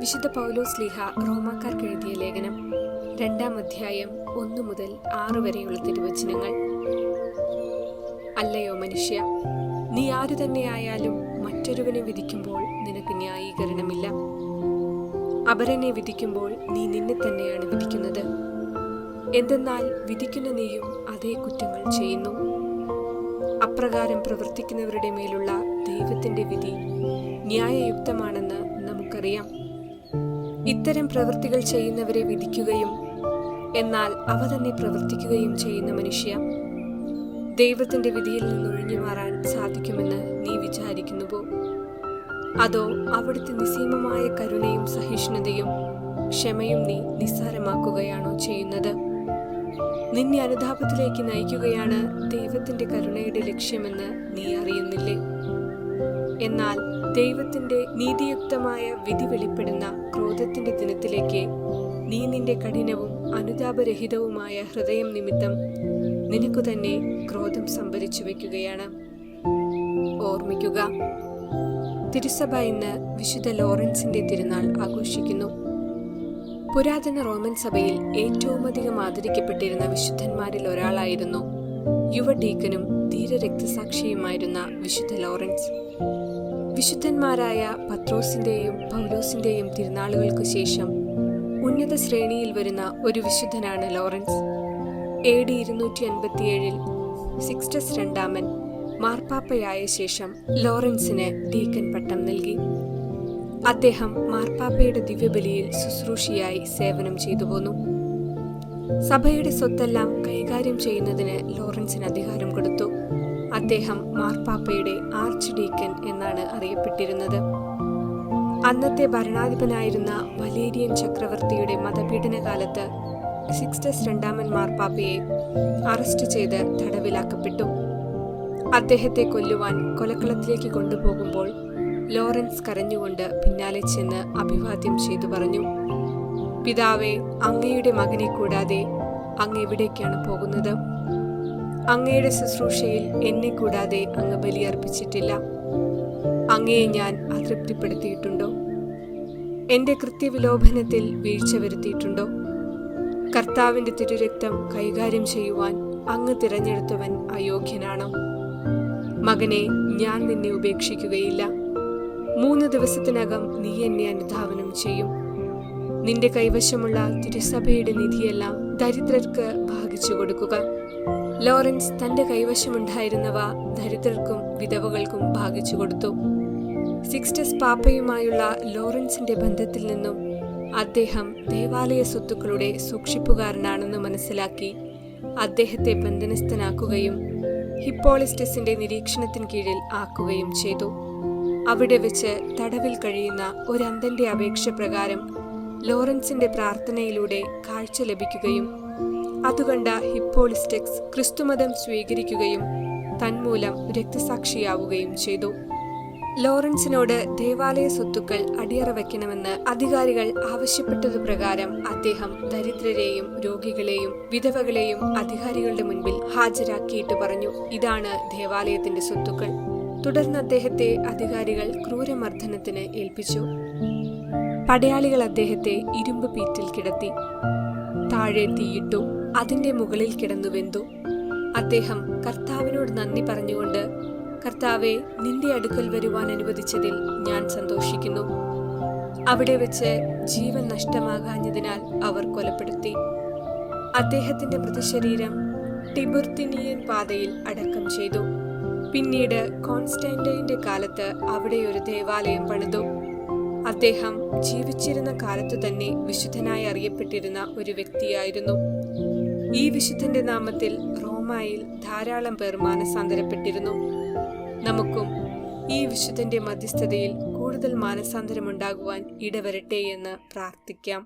വിശുദ്ധ പൗലോസ് ലീഹ റോമാക്കാർക്ക് എഴുതിയ ലേഖനം രണ്ടാം അധ്യായം ഒന്നു മുതൽ ആറ് വരെയുള്ള തിരുവചനങ്ങൾ. അല്ലയോ മനുഷ്യ നീ ആരു തന്നെയായാലും മറ്റൊരുവനെ വിധിക്കുമ്പോൾ നിനക്ക് ന്യായീകരണമില്ല. അപരനെ വിധിക്കുമ്പോൾ നീ നിന്നെ തന്നെയാണ് വിധിക്കുന്നത്. എന്തെന്നാൽ വിധിക്കുന്ന നീയും അതേ കുറ്റങ്ങൾ ചെയ്യുന്നു. അപ്രകാരം പ്രവർത്തിക്കുന്നവരുടെ മേലുള്ള ദൈവത്തിന്റെ വിധി ന്യായയുക്തമാണെന്ന് നമുക്കറിയാം. ഇത്തരം പ്രവൃത്തികൾ ചെയ്യുന്നവരെ വിധിക്കുകയും എന്നാൽ അവ തന്നെ പ്രവർത്തിക്കുകയും ചെയ്യുന്ന മനുഷ്യ. ദൈവത്തിന്റെ വിധിയിൽ നിന്നൊഴിഞ്ഞു മാറാൻ സാധിക്കുമെന്ന് നീ വിചാരിക്കുന്നുവോ? അതോ അവിടുത്തെ നിസീമമായ കരുണയും സഹിഷ്ണുതയും ക്ഷമയും നീ നിസ്സാരമാക്കുകയാണോ ചെയ്യുന്നത്? നിന്നെ അനുതാപത്തിലേക്ക് നയിക്കുകയാണ് ദൈവത്തിന്റെ കരുണയുടെ ലക്ഷ്യമെന്ന് നീ അറിയുന്നില്ലേ? എന്നാൽ ദൈവത്തിന്റെ നീതിയുക്തമായ വിധി വെളിപ്പെടുന്ന ക്രോധത്തിന്റെ ദിനത്തിലേക്ക് നീ നിന്റെ കഠിനവും അനുതാപരഹിതവുമായ ഹൃദയം നിമിത്തം നിനക്കു തന്നെ ക്രോധം സംഭരിച്ചു വെക്കുകയാണ് ഓർമ്മിക്കുക തിരുസഭ ഇന്ന് വിശുദ്ധ ലോറൻസിന്റെ തിരുനാൾ ആഘോഷിക്കുന്നു. പുരാതന റോമൻ സഭയിൽ ഏറ്റവുമധികം ആദരിക്കപ്പെട്ടിരുന്ന വിശുദ്ധന്മാരിൽ ഒരാളായിരുന്നു യുവ ഡീക്കനും ധീരരക്തസാക്ഷിയുമായിരുന്ന വിശുദ്ധ ലോറൻസ്. വിശുദ്ധന്മാരായ പത്രോസിന്റെയും പൗലോസിന്റെയും തിരുനാളുകൾക്ക് ശേഷം ഉന്നത ശ്രേണിയിൽ വരുന്ന ഒരു വിശുദ്ധനാണ് ലോറൻസ്. എ ഡി ഇരുന്നൂറ്റി അൻപത്തിയേഴിൽ സിക്സ്റ്റസ് രണ്ടാമൻ മാർപ്പാപ്പയായ ശേഷം ലോറൻസിന് ഡീക്കൻ പട്ടം നൽകി. അദ്ദേഹം മാർപ്പാപ്പയുടെ ദിവ്യബലിയിൽ ശുശ്രൂഷയായി സേവനം ചെയ്തു പോന്നു. സഭയുടെ സ്വത്തെല്ലാം കൈകാര്യം ചെയ്യുന്നതിന് ലോറൻസിന് അധികാരം കൊടുത്തു. അദ്ദേഹം മാർപ്പാപ്പയുടെ ആർച്ച് ഡീക്കൻ എന്നാണ് അറിയപ്പെട്ടിരുന്നത്. അന്നത്തെ ഭരണാധിപനായിരുന്ന വലേരിയൻ ചക്രവർത്തിയുടെ മതപീഡന കാലത്ത് സിക്സ്റ്റസ് രണ്ടാമൻ മാർപ്പാപ്പയെ അറസ്റ്റ് ചെയ്ത് തടവിലാക്കപ്പെട്ടു. അദ്ദേഹത്തെ കൊല്ലുവാൻ കൊലക്കളത്തിലേക്ക് കൊണ്ടുപോകുമ്പോൾ ലോറൻസ് കരഞ്ഞുകൊണ്ട് പിന്നാലെ ചെന്ന് അഭിവാദ്യം ചെയ്തു പറഞ്ഞു പിതാവെ അങ്ങയുടെ മകനെ കൂടാതെ അങ്ങ് എവിടേക്കാണ് പോകുന്നത്? അങ്ങയുടെ ശുശ്രൂഷയിൽ എന്നെ കൂടാതെ അങ്ങ് ബലിയർപ്പിച്ചിട്ടില്ല. അങ്ങയെ ഞാൻ അതൃപ്തിപ്പെടുത്തിയിട്ടുണ്ടോ? എന്റെ കൃത്യവിലോഭനത്തിൽ വീഴ്ച വരുത്തിയിട്ടുണ്ടോ? കർത്താവിന്റെ തിരുരക്തം കൈകാര്യം ചെയ്യുവാൻ അങ്ങ് തിരഞ്ഞെടുത്തവൻ അയോഗ്യനാണോ? മകനെ ഞാൻ നിന്നെ ഉപേക്ഷിക്കുകയില്ല. മൂന്ന് ദിവസത്തിനകം നീ എന്നെ അനുധാവനം ചെയ്യും. നിന്റെ കൈവശമുള്ള തിരുസഭയുടെ നിധിയെല്ലാം ദരിദ്രർക്ക് ഭാഗിച്ചു കൊടുക്കുക. ലോറൻസ് തന്റെ കൈവശമുണ്ടായിരുന്നവ ദരിദ്രർക്കും വിധവകൾക്കും ഭാഗിച്ചു കൊടുത്തു. സിക്സ്റ്റസ് പാപ്പയുമായുള്ള ലോറൻസിന്റെ ബന്ധത്തിൽ നിന്നും അദ്ദേഹം ദേവാലയ സ്വത്തുക്കളുടെ സൂക്ഷിപ്പുകാരനാണെന്ന് മനസ്സിലാക്കി അദ്ദേഹത്തെ ബന്ധനസ്ഥനാക്കുകയും ഹിപ്പോളിസ്റ്റസിന്റെ നിരീക്ഷണത്തിന് കീഴിൽ ആക്കുകയും ചെയ്തു. അവിടെ വെച്ച് തടവിൽ കഴിയുന്ന ഒരു അപേക്ഷ പ്രകാരം ലോറൻസിന്റെ പ്രാർത്ഥനയിലൂടെ കാഴ്ച ലഭിക്കുകയും അതുകണ്ട ഹിപ്പോളിസ്റ്റിക്സ് ക്രിസ്തുമതം സ്വീകരിക്കുകയും തന്മൂലം രക്തസാക്ഷിയാവുകയും ചെയ്തു. ലോറൻസിനോട് ദേവാലയ സ്വത്തുക്കൾ അടിയറ വയ്ക്കണമെന്ന് അധികാരികൾ ആവശ്യപ്പെട്ടതു പ്രകാരം അദ്ദേഹം ദരിദ്രരെയും രോഗികളെയും വിധവകളെയും അധികാരികളുടെ മുൻപിൽ ഹാജരാക്കിയിട്ട് പറഞ്ഞു ഇതാണ് ദേവാലയത്തിന്റെ സ്വത്തുക്കൾ. തുടർന്ന് അദ്ദേഹത്തെ അധികാരികൾ ക്രൂരമർദ്ദനത്തിന് ഏൽപ്പിച്ചു. പടയാളികൾ അദ്ദേഹത്തെ ഇരുമ്പ് പീറ്റിൽ കിടത്തി താഴെ തീയിട്ടു. അതിന്റെ മുകളിൽ കിടന്നു വെന്തു. അദ്ദേഹം കർത്താവിനോട് നന്ദി പറഞ്ഞുകൊണ്ട് കർത്താവെ നിന്റെ അടുക്കൽ വരുവാൻ അനുവദിച്ചതിൽ ഞാൻ സന്തോഷിക്കുന്നു. അവിടെ വെച്ച് ജീവൻ നഷ്ടമാകാഞ്ഞതിനാൽ അവർ കൊലപ്പെടുത്തി. അദ്ദേഹത്തിന്റെ മൃതശരീരം ടിബുർത്തിനിയൻ പാതയിൽ അടക്കം ചെയ്തു. പിന്നീട് കോൺസ്റ്റാന്റൈന്റെ കാലത്ത് അവിടെ ഒരു ദേവാലയം പണിതു. അദ്ദേഹം ജീവിച്ചിരുന്ന കാലത്തു തന്നെ വിശുദ്ധനായി അറിയപ്പെട്ടിരുന്ന ഒരു വ്യക്തിയായിരുന്നു. ഈ വിശുദ്ധന്റെ നാമത്തിൽ റോമായിൽ ധാരാളം പേർ മാനസാന്തരപ്പെട്ടിരുന്നു. നമുക്കും ഈ വിശുദ്ധന്റെ മധ്യസ്ഥതയിൽ കൂടുതൽ മാനസാന്തരമുണ്ടാകുവാൻ ഇടവരട്ടെ എന്ന് പ്രാർത്ഥിക്കാം.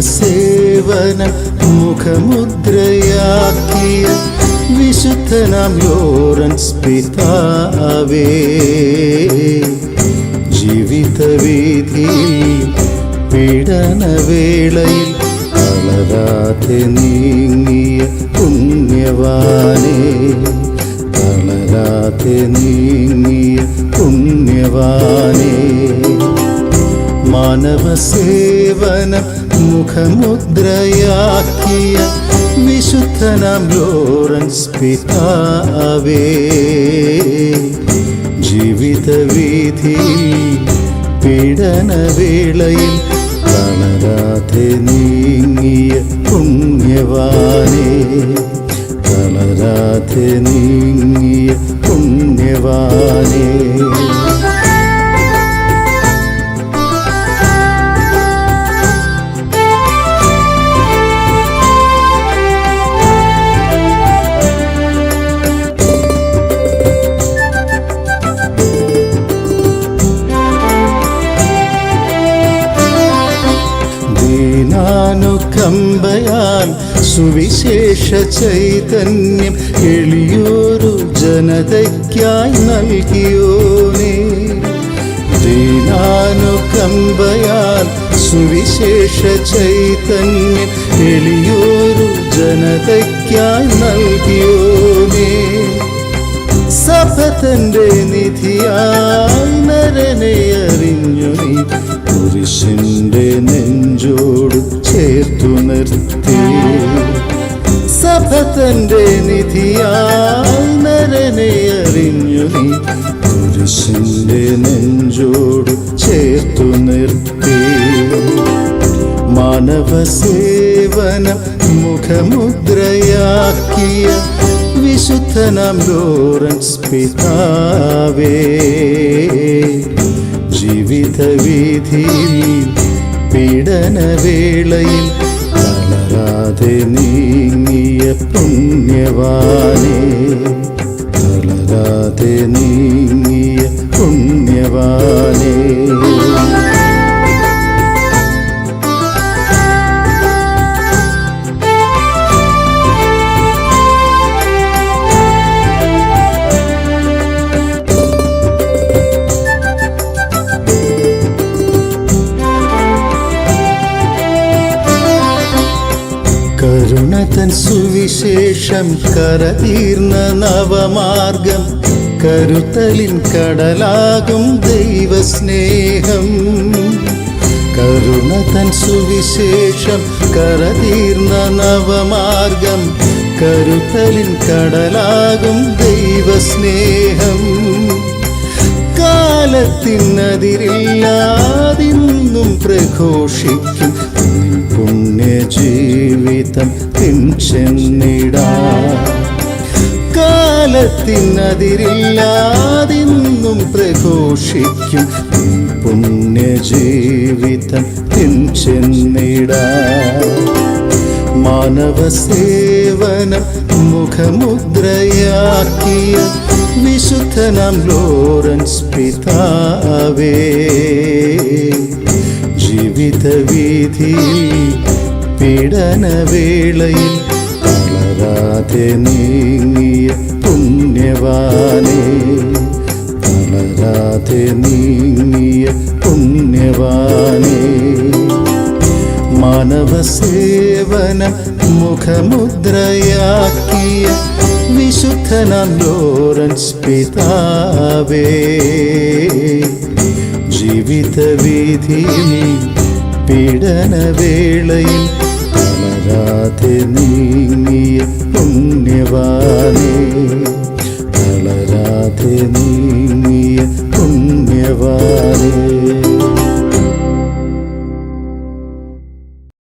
സേവനം മുഖമുദ്രയാക്കിയ വിശുദ്ധനാം ലോറൻസ് പിതാവേ ജീവിതവീതിയിൽ പീഡനവേളയിൽ തളരാതെ നീങ്ങിയ പുണ്യവാനേ തളരാതെ നീങ്ങിയ പുണ്യവാനേ. സേവനം മുഖമുദ്രയാക്കിയ വിശുദ്ധനാം ലോറൻസ് പിതാവേ. ജീവിത വീതിയിൽ പീഡനവേളയിൽ തളരാതെ നീങ്ങിയ പുണ്യവാനേ. തളരാതെ നീങ്ങിയ പുണ്യവാനേ. ദീനാനുകമ്പയാൽ സുവിശേഷ ചൈതന്യം എളിയൊരു ജനതയ്ക്കായി നൽകിയോനേ. ദീനാനുകമ്പയാൽ സുവിശേഷ ചൈതന്യം എളിയൊരു ജനതയ്ക്കായി നൽകിയോനേ. സഭ തന്റെ നിധിയായി തന്റെ നിധിയായി നരനെ അറിഞ്ഞു നീ. പുരുഷന്റെ നെഞ്ചോട് ചേർത്തു നിർത്തി. മാനവ സേവന മുഖമുദ്രയാക്കിയ വിശുദ്ധനാം ലോറൻസ് പിതാവേ. ജീവിത വീതിയിൽ പീഡനവേളയിൽ തളരാതെ നീങ്ങിയ പുണ്യവാനെ. തളരാതെ നീങ്ങിയ പുണ്യവാനേ. കരുണതൻ സുവിശേഷം കരതീർന്ന നവമാർഗം കരുത്തലിൻ കടലാകും ദൈവസ്നേഹം. കരുണതൻ സുവിശേഷം കരതീർന്ന നവമാർഗം കരുത്തലിൻ കടലാകും ദൈവസ്നേഹം. കാലത്തിനതിരില്ലാതിന്നും പ്രഘോഷിക്കും പുണ്യജീവിതം പുണ്യ ജീവിതം പിൻചെന്നിടാ കാലത്തിനതിരില്ലാതിന്നും പ്രഘോഷിക്കും പുണ്യജീവിതം മാനവ സേവനം മുഖമുദ്രയാക്കിയ വിശുദ്ധനാം ലോറൻസ് പിതാവേ. ജീവിത വീതിയിൽ പീഡനവേളയിൽ തളരാതെ നീങ്ങിയ പുണ്യവാനേ തളരാതെ നീങ്ങിയ പുണ്യവാനേ. മാനവ സേവനം മുഖമുദ്രയാക്കിയ വിശുദ്ധനാം ലോറൻസ് പിതാവേ ജീവിത വീതിയിൽ പീഡനവേളയിൽ തളരാതെ നീങ്ങിയ പുണ്യവാനേ. തളരാതെ നീങ്ങിയ പുണ്യവാനേ.